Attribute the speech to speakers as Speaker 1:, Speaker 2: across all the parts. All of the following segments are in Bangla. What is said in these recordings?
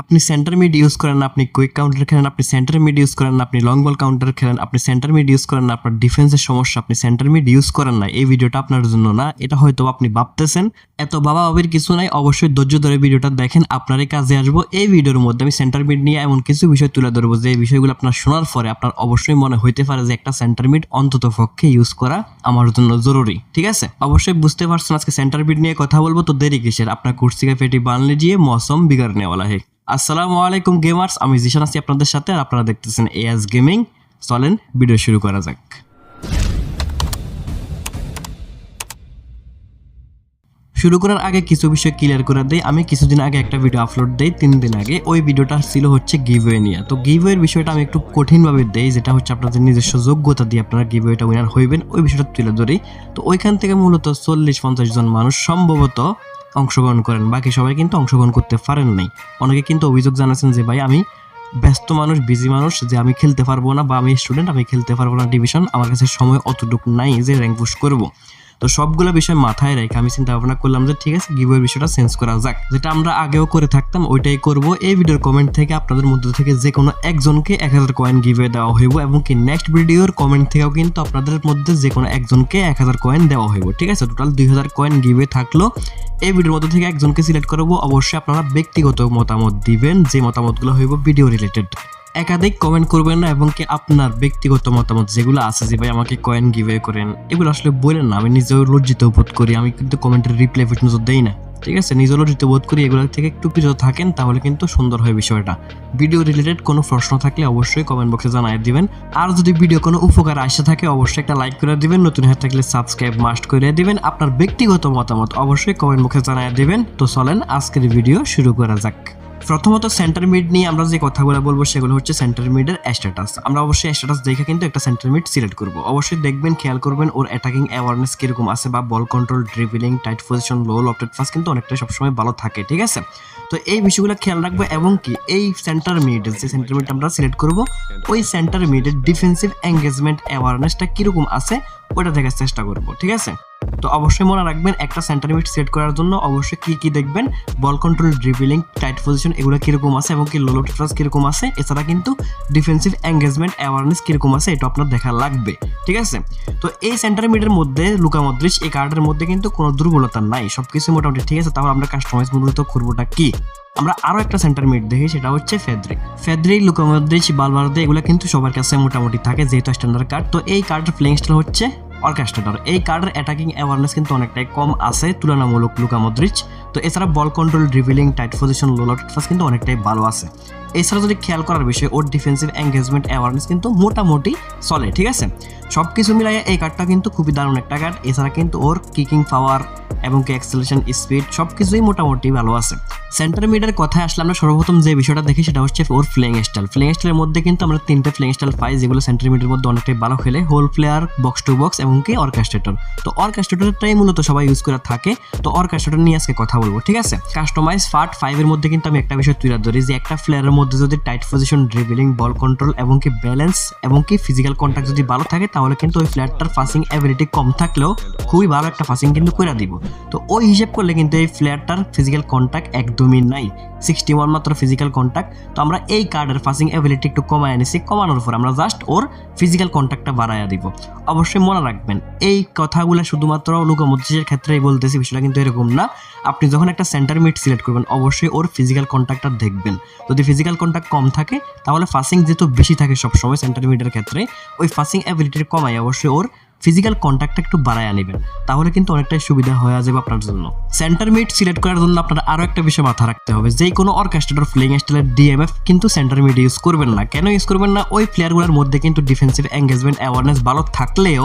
Speaker 1: আপনি সেন্টার মিড ইউজ করেন আপনি কুইক কাউন্টার খেলেন, আপনি সেন্টার মিড ইউজ করেন আপনি লং বল কাউন্টার খেলেন, আপনি সেন্টার মিড ইউজ করেন না, আপনার ডিফেন্সের সমস্যা আপনি সেন্টার মিড ইউজ করেন না। এই ভিডিওটা আপনার জন্য না, এটা হয়তো আপনি ভাবতেছেন, এত বাবা বাবির কিছু নাই, অবশ্যই ধৈর্য ধরে ভিডিওটা দেখেন, আপনারই কাজে আসব। এই ভিডিওর মধ্যে আমি সেন্টার মিড নিয়ে এমন কিছু বিষয় তুলে ধরবো, যে বিষয়গুলো আপনার শোনার পরে আপনার অবশ্যই মনে হইতে পারে যে একটা সেন্টার মিড অন্তত পক্ষে ইউজ করা আমার জন্য জরুরি, ঠিক আছে? অবশ্যই বুঝতে পারছেন আজকে সেন্টার মিড নিয়ে কথা বলব, তো দেরি কিসের? আপনার কুর্সিকা ফেটি বানলে দিয়ে মৌসম বিগাড় নেওয়ালা হয় আসসালামু আলাইকুম গেমার্স, আমি জিশান আছি আপনাদের সাথে আর আপনারা দেখতেছেন এএস গেমিং চলেন, ভিডিও শুরু করা যাক। শুরু করার আগে কিছু বিষয় ক্লিয়ার করে দেই। আমি কিছুদিন আগে একটা ভিডিও আপলোড দেই, তিন দিন আগে। ওই ভিডিওটা ছিল হচ্ছে গিভওয়ে নিয়ে। তো গিভওয়ের বিষয়টা আমি একটু কঠিনভাবে দেই, যেটা হচ্ছে আপনাদের নিজস্ব যোগ্যতা দিয়ে আপনারা গিভওয়েটা উইনার হইবেন। ওই বিষয়টা তুলে ধরি। তো ওইখান থেকে মূলত চল্লিশ পঞ্চাশ জন মানুষ সম্ভবত অংশগ্রহণ করেন। বাকি সবাই কিন্তু অংশগ্রহণ করতে পারেন নাই। অনেকে কিন্তু অভিযোগ জানাচ্ছেন যে, ভাই, আমি ব্যস্ত মানুষ বিজি মানুষ, যে আমি খেলতে পারব না বা আমি স্টুডেন্ট আমি খেলতে পারব না ডিভিশন আমার কাছে সময় অতটুকু নাই যে র্যাঙ্ক পুশ করব। তো সবগুলো বিষয় মাথায় রেখে আমি চিন্তা ভাবনা করলাম যে ঠিক আছে গিভের বিষয়টা চেঞ্জ করা যাক। যেটা আমরা আগেও করে থাকতাম, ওইটাই করব। এই ভিডিওর কমেন্ট থেকে আপনাদের মধ্যে থেকে যে কোনো একজনকে এক হাজার কয়েন গিভে দেওয়া হইব এবং কি নেক্সট ভিডিওর কমেন্ট থেকেও কিন্তু আপনাদের মধ্যে যে কোনো একজনকে এক হাজার কয়েন দেওয়া হইব। ঠিক আছে? টোটাল দুই হাজার কয়েন গিভে থাকল। এই ভিডিওর মধ্যে থেকে একজনকে সিলেক্ট করব। অবশ্যই আপনারা ব্যক্তিগত মতামত দিবেন, যে মতামতগুলো হইব ভিডিও রিলেটেড একাধিক কমেন্ট করবেন না এবং কি আপনার ব্যক্তিগত মতামত যেগুলো আছে যে ভাই আমাকে কয়েন গিভে করেন, এগুলো আসলে বলেন না। আমি নিজেও লজ্জিত বোধ করি। আমি কিন্তু কমেন্টের রিপ্লাই পর্যন্ত দেই না। ঠিক আছে? নিজেও লজ্জিত বোধ করি। এগুলো থেকে একটু বিরত থাকেন, তাহলে কিন্তু সুন্দর হয় বিষয়টা। ভিডিও রিলেটেড কোনো প্রশ্ন থাকলে অবশ্যই কমেন্ট বক্সে জানাই দিবেন। আর যদি ভিডিও কোনো উপকার আসে থাকে, অবশ্যই একটা লাইক করে দিবেন। নতুন হয়ে থাকলে সাবস্ক্রাইব মাস্ট করে দিবেন। আপনার ব্যক্তিগত মতামত অবশ্যই কমেন্ট বক্সে জানাই দিবেন। তো চলেন, আজকের ভিডিও শুরু করা যাক। প্রথমত সেন্টার মিড নিয়ে আমরা যে কথাগুলো বলব সেগুলো হচ্ছে সেন্টার মিডের স্ট্যাটাস আমরা অবশ্যই স্ট্যাটাস দেখে কিন্তু একটা সেন্টার মিড সিলেক্ট করব। অবশ্যই দেখবেন, খেয়াল করবেন, ওর অ্যাটাকিং অ্যাওয়ারনেস কীরকম আছে বা ball control dribbling tight position low lofted pass কিন্তু অনেকটা সবসময় ভালো থাকে, ঠিক আছে? তো এই বিষয়গুলো খেয়াল রাখব এবং কি এই সেন্টার মিড যে সেন্টার মিড আমরা সিলেক্ট করব, ওই সেন্টার মিডের ডিফেন্সিভ এঙ্গেজমেন্ট অ্যাওয়ারনেসটা কীরকম আছে, ওটা দেখার চেষ্টা করব, ঠিক আছে? তো অবশ্যই মনে রাখবেন, একটা সেন্টার মিড সেট করার জন্য অবশ্যই কি কি দেখবেন? Ball control dribbling tight position এগুলো কীরকম আছে এবং কি লোলো ট্রাস কীরকম আছে? এছাড়া কিন্তু ডিফেন্সিভ এঙ্গেজমেন্ট অ্যাওয়ারনেস কীরকম আছে এটা আপনার দেখা লাগবে, ঠিক আছে? তো এই সেন্টার মিডের মধ্যে লুকা মদ্রিস এই কার্ডের মধ্যে কিন্তু কোনো দুর্বলতা নাই, সবকিছু মোটামুটি ঠিক আছে। তাহলে আমরা কাস্টমাইজ মূলত করবোটা কি? আমরা আরও একটা সেন্টার মিড দেখি, সেটা হচ্ছে ফেদ্রিক ফেদ্রিক লুকামদ্রিচ বালবারদে এগুলো কিন্তু সবার কাছে মোটামুটি থাকে, যেহেতু স্ট্যান্ডার্ড কার্ড তো এই কার্ডের প্লেইং স্টাইল হচ্ছে অর্কেস্ট্রেটর এই কার্ডের অ্যাটাকিং অ্যাওয়ারনেস কিন্তু অনেকটাই কম আছে, তুলনামূলক লুকা মদ্রিচ তো এছাড়া ball control dribbling tight position pass কিন্তু অনেকটাই ভালো আছে। এছাড়া যদি খেয়াল করার বিষয় ওর ডিফেন্সিভ এঙ্গেজমেন্ট অ্যাওয়ারনেস কিন্তু মোটামুটি চলে ঠিক আছে? সব কিছু মিলাইয়া এই কার্ডটা কিন্তু খুবই দারুণ একটা কার্ড এছাড়া কিন্তু ওর কিকিং পাওয়ার এবং কি অ্যাক্সেলেশন স্পিড সব কিছুই মোটামুটি ভালো আছে। সেন্টার মিডের কথায় আসলে আমরা সর্বপ্রথম যে বিষয়টা দেখি সেটা হচ্ছে ওর ফ্লেইং স্টাইল ফ্লেইং স্টাইলের মধ্যে কিন্তু আমরা তিনটে ফ্লেইং স্টাইল পাই, যেগুলো সেন্টার মিডের মধ্যে অনেকটাই ভালো খেলে। Whole player box to box এবং কি অর্কেস্ট্রেটর তো অর্কেস্ট্রেটরটাই মূলত সবাই ইউজ করে থাকে। তো অর্কেস্ট্রেটর নিয়ে আজকে কথা বলব, ঠিক আছে? কাস্টমাইজ ফার্ট ফাইভের মধ্যে কিন্তু আমি একটা বিষয় তুলে ধরি যে একটা প্লেয়ারের মধ্যে যদি tight position dribbling ball control এবং কি ব্যালেন্স এবং কি ফিজিক্যাল কন্ট্যাক্ট যদি ভালো থাকে, তাহলে কিন্তু ওই প্লেয়ারটার ফাসিং অ্যাবিলিটি কম থাকলেও খুবই ভালো একটা ফাসিং কিন্তু করে দিব। তো ওই হিসেব করলে কিন্তু এই প্লেয়ারটার ফিজিক্যাল কন্ট্যাক্ট একদমই নাই। সিক্সটি ওয়ান মাত্র ফিজিক্যাল কন্ট্যাক্ট তো আমরা এই কার্ডের ফাসিং অ্যাবিলিটি একটু কমায় এনেছি কমানোর পর আমরা জাস্ট ওর ফিজিক্যাল কন্ট্যাক্টটা বাড়াইয়া দিব। অবশ্যই মনে রাখবেন, এই কথাগুলো শুধুমাত্র লুকামদ্রিসের ক্ষেত্রেই বলতেছি, বিষয়টা কিন্তু এরকম না। আপনি যখন একটা সেন্টার মিট সিলেক্ট করবেন, অবশ্যই ওর ফিজিক্যাল কন্ট্যাক্টটা দেখবেন। যদি ফিজিক্যাল কন্ট্যাক্ট কম থাকে, তাহলে ফাসিং যেহেতু বেশি থাকে সবসময় সেন্টার মিডের ক্ষেত্রে, ওই ফাসিং অ্যাবিলিটির কমাই অবশ্যই ওর ফিজিক্যাল কন্ট্যাক্টটা একটু বাড়ায় নেবেন তাহলে কিন্তু অনেকটাই সুবিধা হয়ে যাবে আপনার জন্য। সেন্টার মিড সিলেক্ট করার জন্য আপনার আরও একটা বিষয় মাথা রাখতে হবে, যে কোনো অর্কেস্ট্রেটর ফ্লিং স্টাইলের ডিএমএফ কিন্তু সেন্টার মিড ইউজ করবেন না। কেন ইউজ করবেন না? ওই প্লেয়ারগুলোর মধ্যে কিন্তু ডিফেন্সিভ এঙ্গেজমেন্ট অ্যাওয়ারনেস ভালো থাকলেও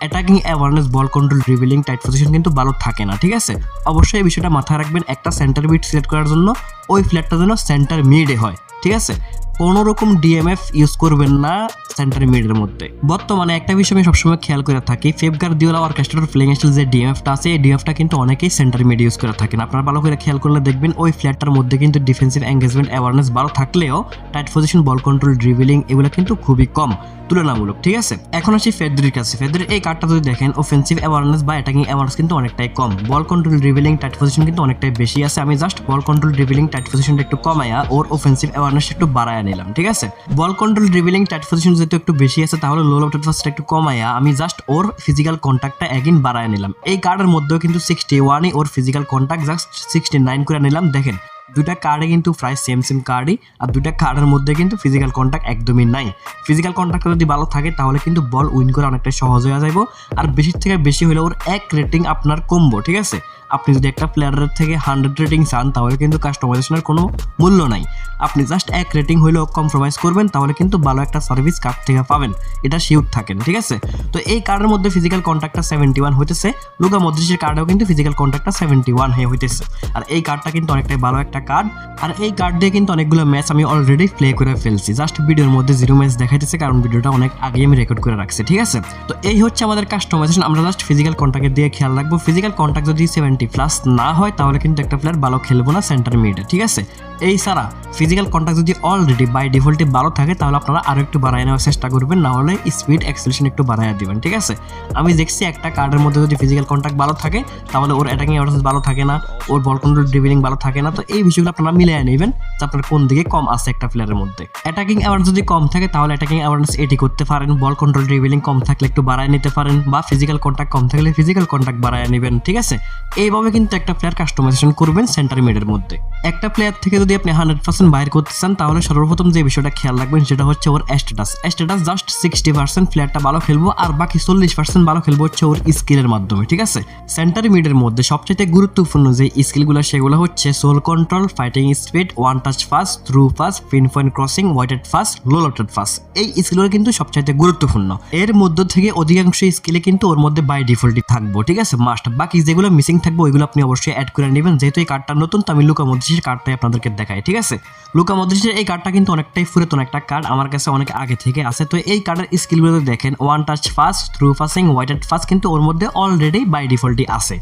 Speaker 1: attacking awareness ball control dribbling tight position কিন্তু ভালো থাকে না, ঠিক আছে? অবশ্যই এই বিষয়টা মাথায় রাখবেন, একটা সেন্টার মিড সিলেক্ট করার জন্য, ওই প্লেয়ারটা যেন সেন্টার মিডে হয়। ঠিক আছে? কোনো রকম ডিএমএফ ইউজ করবেন না সেন্টার মিডের মধ্যে। বর্তমানে একটা বিষয় আমি সবসময় খেয়াল করে থাকি ফেবগার দিওলা অর্কেস্ট্রার ফ্লেইং স্টাইল যে ডিএমএফটা আছে, এই ডিএমএফটা কিন্তু অনেকেই সেন্টার মিড ইউজ করে থাকেন। আপনারা ভালো করে খেয়াল করলে দেখবেন ওই ফ্ল্যাটটার মধ্যে কিন্তু ডিফেন্সিভ এঙ্গেজমেন্ট অ্যাওয়ারনেস ভালো থাকলেও tight position ball control dribbling এগুলো কিন্তু খুবই কম, তুলনামূলক, ঠিক আছে? এখন আসি ফেদ্রির কাছে। ফেদ্রির এই কার্ডটা যদি দেখেন অফেন্সিভ অ্যাওয়ারনেস বা অ্যাটাকিং অ্যাওয়ারনেস কিন্তু অনেকটাই কম। Ball control dribbling tight position কিন্তু অনেকটাই বেশি আছে। আমি just ball control dribbling tight পজিশনটা একটু কমায়া, ওর অফেন্সিভ অ্যাওয়ারনেস একটু বাড়ায়া নিলাম, ঠিক আছে? Ball control dribbling tight position যেহেতু একটু বেশি আছে, তাহলে লো লফটেড ফার্স্টটা একটু কমায়া আমি জাস্ট ওর ফিজিক্যাল কন্ট্যাক্টটা একদিন বাড়ায় নিলাম। এই কার্ডের মধ্যেও কিন্তু সিক্সটি ওয়ানই ওর physical contact just sixty nine করে নিলাম, দেখেন। দুটা কার্ডে কিন্তু প্রায় সেম সেম কার্ডই আর দুটা কার্ডের মধ্যে কিন্তু ফিজিক্যাল কন্ট্যাক্ট একদমই নাই। ফিজিক্যাল কন্ট্যাক্ট যদি ভালো থাকে, তাহলে কিন্তু বল উইন করা অনেকটা সহজ হয়ে যাইব। আর বেশি থেকে বেশি হলে ওর এক রেটিং আপনার কমবো ঠিক আছে? আপনি যদি একটা প্লেয়ারের থেকে হান্ড্রেড রেটিং চান, তাহলে কিন্তু কাস্টমাইজেশনের কোনো মূল্য নাই। আপনি জাস্ট এক রেটিং হলেও কম্প্রোমাইজ করবেন, তাহলে কিন্তু ভালো একটা সার্ভিস কার্ড থেকে পাবেন। এটা শিওর থাকেন, ঠিক আছে? তো এই কার্ডের মধ্যে ফিজিক্যাল কন্ট্যাক্টটা সেভেন্টি ওয়ান হইতেছে। লুকা মদ্রিসের কার্ডেও কিন্তু ফিজিক্যাল কন্ট্যাক্টটা সেভেন্টি ওয়ান হয়ে হইতেছে। আর এই কার্ডটা কিন্তু অনেকটাই ভালো একটা কার্ড আর এই কার্ড দিয়ে কিন্তু অনেকগুলো ম্যাচ আমি অলরেডি প্লে করে ফেলছি। জাস্ট ভিডিওর মধ্যে জিরো ম্যাচ দেখাইতেছে, কারণ ভিডিওটা অনেক আগে আমি রেকর্ড করে রাখছি, ঠিক আছে? তো এই হচ্ছে আমাদের কাস্টমাইজেশন আমরা জাস্ট ফিজিক্যাল কন্ট্যাক্টের দিয়ে খেয়াল রাখব। ফিজিক্যাল কন্ট্যাক্ট যদি সেভেন্টি প্লাস না হয়, তাহলে কিন্তু একটা প্লেয়ার ভালো খেলব না সেন্টার মিডে ঠিক আছে? এই ছাড়া ফিজিক্যাল কন্ট্যাক্ট যদি অলরেডি বাই ডিফল্টে ভালো থাকে, তাহলে আপনারা আরও একটু বাড়ায় নেওয়ার চেষ্টা করবেন, না হলে স্পিড অ্যাক্সেলেশন একটু বাড়ায় দিবেন, ঠিক আছে? আমি দেখছি একটা কার্ডের মধ্যে যদি ফিজিক্যাল কন্ট্যাক্ট ভালো থাকে, তাহলে ওর অ্যাটাকিং অ্যাভারেজ ভালো থাকে না, ওর বল কন্ট্রোল ড্রিভিলিং ভালো থাকে না, তো এই বিষয়গুলো আপনারা মিলিয়ে নেবেন। যে আপনার কোন দিকে কম আছে একটা প্লেয়ারের মধ্যে। অ্যাটাকিং অ্যাভারেজ যদি কম থাকে, তাহলে অ্যাটাকিং অ্যাওয়ারনেস এটি করতে পারেন। বল কন্ট্রোল ড্রিভিলিং কম থাকলে একটু বাড়ায় নিতে পারেন বা ফিজিক্যাল কন্ট্যাক্ট কম থাকলে ফিজিক্যাল কন্ট্যাক্ট বাড়ায় নেবেন, ঠিক আছে? এইভাবে কিন্তু একটা প্লেয়ার কাস্টমাইজেশন করবেন সেন্টার মিডের মধ্যে। একটা প্লেয়ার থেকে যদি আপনি হান্ড্রেড পার্সেন্ট বাইর করতে চান, তাহলে সর্বপ্রথম যে বিষয়টা খেয়াল রাখবেন, সেটা হচ্ছে ওর status status just sixty percent প্লেয়ারটা ভালো খেলব, আর বাকি চল্লিশ পার্সেন্ট ভালো খেলব হচ্ছে ওর স্কিলের মাধ্যমে, ঠিক আছে? সেন্টার মিডের মধ্যে সবচেয়ে গুরুত্বপূর্ণ যে স্কিলগুলো সেগুলো হচ্ছে sole control fighting spirit one touch pass through pass pinpoint crossing weighted pass low lofted pass এই স্কিলগুলো কিন্তু সবচাইতে গুরুত্বপূর্ণ। এর মধ্য থেকে অধিকাংশ স্কিলে কিন্তু ওর মধ্যে বাই ডিফল্টই থাকব, ঠিক আছে? মাস্ট বাকি যেগুলো মিসিং থাকবে, ওইগুলো আপনি অবশ্যই অ্যাড করে নেবেন। যেহেতু এই কার্ডটা নতুন, তো আমি লুকা মদ্রিসের কার্ডটাই আপনাদেরকে দেখাই, ঠিক আছে? লুকা মদ্রিসের এই কার্ডটা কিন্তু অনেকটাই পুরাতন একটা কার্ড আমার কাছে অনেক আগে থেকে আছে। তো এই কার্ডের স্কিলগুলো দেখেন one touch pass through passing weighted pass কিন্তু ওর মধ্যে অলরেডি বাই ডিফল্টই আছে।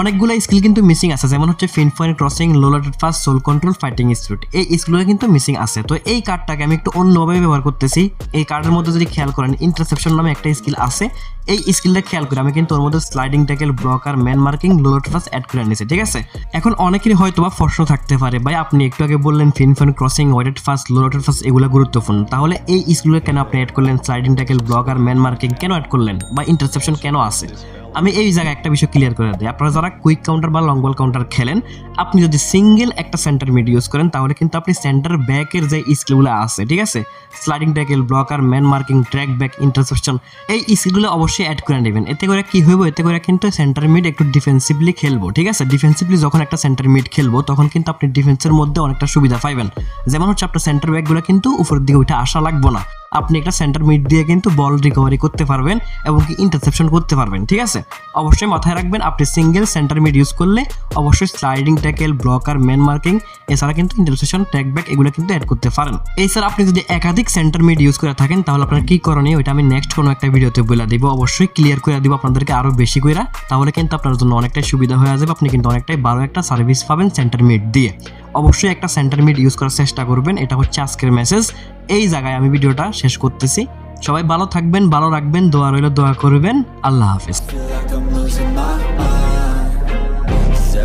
Speaker 1: অনেকগুলো স্কিল কিন্তু মিসিং আছে, যেমন হচ্ছে pinpoint crossing low lofted pass, sole control, fighting spirit. এই স্কিলগুলো কিন্তু মিসিং আছে। তো এই কার্ডটাকে আমি একটু অন্যভাবে ব্যবহার করতেছি। এই কার্ডের মধ্যে যদি খেয়াল করেন ইন্টারসেপশন নামে একটা স্কিল আছে। এই স্কিলটা খেয়াল করে আমি কিন্তু ওর মধ্যে স্লাইডিং ট্যাকেল ব্লক আর man marking low lofted pass add করে নিয়েছি ঠিক আছে? এখন অনেকেরই হয়তো বা প্রশ্ন থাকতে পারে, ভাই, আপনি একটু আগে বললেন pinpoint crossing weighted pass low lofted pass এগুলো গুরুত্বপূর্ণ। তাহলে এই স্কিলগুলো কেন আপনি অ্যাড করলেন? স্লাইডিং ট্যাকেল ব্লক আর ম্যান মার্কিং কেন অ্যাড করলেন? বা ইন্টারসেপশন কেন আছে? আমি এই জায়গায় একটা বিষয় ক্লিয়ার করে দিই। আপনারা যারা কুইক কাউন্টার বা লং বল কাউন্টার খেলেন, আপনি যদি সিঙ্গেল একটা সেন্টার মিড ইউজ করেন, তাহলে কিন্তু আপনি সেন্টার ব্যাকের যে স্কিলগুলো আছে, ঠিক আছে? Sliding tackle blocker man marking track back interception এই স্কিলগুলো অবশ্যই অ্যাড করে নেবেন। এতে করে কি হইব? এতে করে কিন্তু সেন্টার মিড একটু ডিফেন্সিভলি খেলব, ঠিক আছে? ডিফেন্সিভলি যখন একটা সেন্টার মিড খেলব, তখন কিন্তু আপনি ডিফেন্সের মধ্যে অনেকটা সুবিধা পাইবেন। যেমন হচ্ছে আপনার সেন্টার ব্যাকগুলো কিন্তু উপরের দিকে উঠে আসা লাগবো না। আপনি একটা সেন্টার মিড দিয়ে কিন্তু বল রিকভারি করতে পারবেন এবং কি ইন্টারসেপশন করতে পারবেন, ঠিক আছে? অবশ্যই মাথায় রাখবেন, আপনি সিঙ্গেল সেন্টার মিড ইউজ করলে অবশ্যই sliding tackle blocker man marking এছাড়া কিন্তু ইন্টারসেপশন ট্র্যাক ব্যাক এগুলো কিন্তু অ্যাড করতে পারেন। এছাড়া আপনি যদি একাধিক সেন্টার মিড ইউজ করে থাকেন, তাহলে আপনার কি করণীয়? ওইটা আমি নেক্সট কোনো একটা ভিডিওতে বলে দিব। অবশ্যই ক্লিয়ার করে দিব আপনাদেরকে আরও বেশি করে তাহলে কিন্তু আপনার জন্য অনেকটাই সুবিধা হয়ে যাবে। আপনি কিন্তু অনেকটাই ভালো একটা সার্ভিস পাবেন সেন্টার মিড দিয়ে। অবশ্যই একটা সেন্টার মিড ইউজ করার চেষ্টা করবেন, এটা হচ্ছে আজকের মেসেজ এই জায়গায় আমি ভিডিওটা শেষ করতেছি। সবাই ভালো থাকবেন, ভালো রাখবেন, দোয়া রইল, দোয়া করবেন। আল্লাহ হাফিজ।